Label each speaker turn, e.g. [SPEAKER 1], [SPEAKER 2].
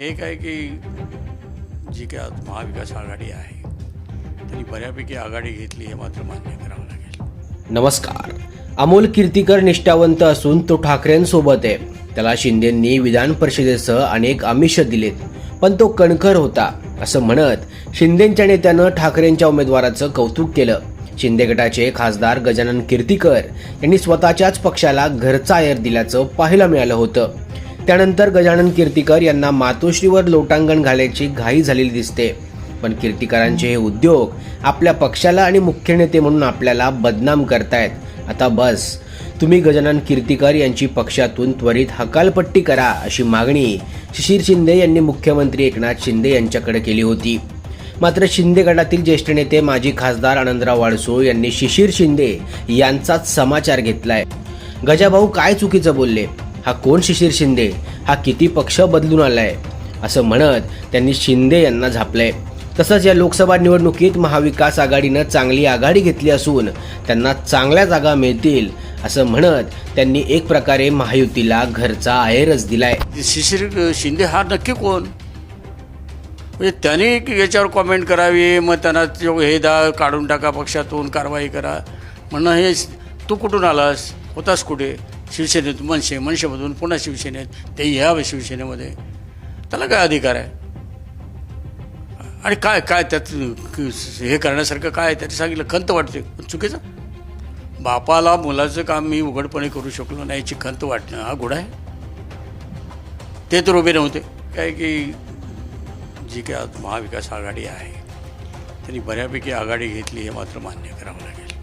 [SPEAKER 1] एक आहे की जी काय आज महाविकास आघाडी आहे त्यांनी बऱ्यापैकी आघाडी घेतली हे मात्र मान्य करावं लागेल.
[SPEAKER 2] नमस्कार. अमोल कीर्तीकर निष्ठावंत असून तो ठाकरेंसोबत आहे. त्याला शिंदेंनी विधान परिषदेसह अनेक आमिष दिलेत पण तो कणखर होता असं म्हणत शिंदेच्या नेत्यानं ठाकरेंच्या उमेदवाराचं कौतुक केलं. शिंदे गटाचे खासदार गजानन कीर्तीकर यांनी स्वतःच्याच पक्षाला घरचा आयर दिल्याचं पाहायला मिळालं होतं. त्यानंतर गजानन कीर्तीकर यांना मातोश्रीवर लोटांगण घालायची घाई झालेली दिसते. पण कीर्तीकरांचे हे उद्योग आपल्या पक्षाला आणि मुख्य नेते म्हणून आपल्याला बदनाम करतायत. आता बस. तुम्ही गजानन कीर्तीकर यांची पक्षातून त्वरित हकालपट्टी करा अशी मागणी शिशिर शिंदे यांनी मुख्यमंत्री एकनाथ शिंदे यांच्याकडे केली होती. मात्र शिंदे गटातील ज्येष्ठ नेते माजी खासदार आनंदराव वाडसो यांनी शिशिर शिंदे यांचाच समाचार घेतलाय. गजाभाऊ काय चुकीचं बोलले? हा कोण शिशिर शिंदे? हा किती पक्ष बदलून आलाय? असं म्हणत त्यांनी शिंदे यांना झापलंय. तसंच या लोकसभा निवडणुकीत महाविकास आघाडीनं चांगली आघाडी घेतली असून त्यांना चांगल्या जागा मिळतील असं म्हणत त्यांनी एक प्रकारे महायुतीला घरचा आहेरच दिलाय.
[SPEAKER 1] शिशिर शिंदे हा नक्की कोण? म्हणजे त्याने याच्यावर कॉमेंट करावी मग त्यांना हे दा काढून टाका पक्षातून कारवाई करा. म्हणणं हे तू कुठून आलास? होतास कुठे? शिवसेनेत मनसे मनसेमधून पुन्हा शिवसेनेत ते यावे शिवसेनेमध्ये. त्याला काय अधिकार आहे? आणि काय काय त्यात हे करण्यासारखं काय आहे? त्याने सांगितलं खंत वाटते पण चुकीचं? बापाला मुलाचं काम मी उघडपणे करू शकलो नाही याची खंत वाटणं हा गुन्हा आहे. ते तर उभे नव्हते. काय की जी काय महाविकास आघाडी आहे त्यांनी बऱ्यापैकी आघाडी घेतली हे मात्र मान्य करावं लागेल.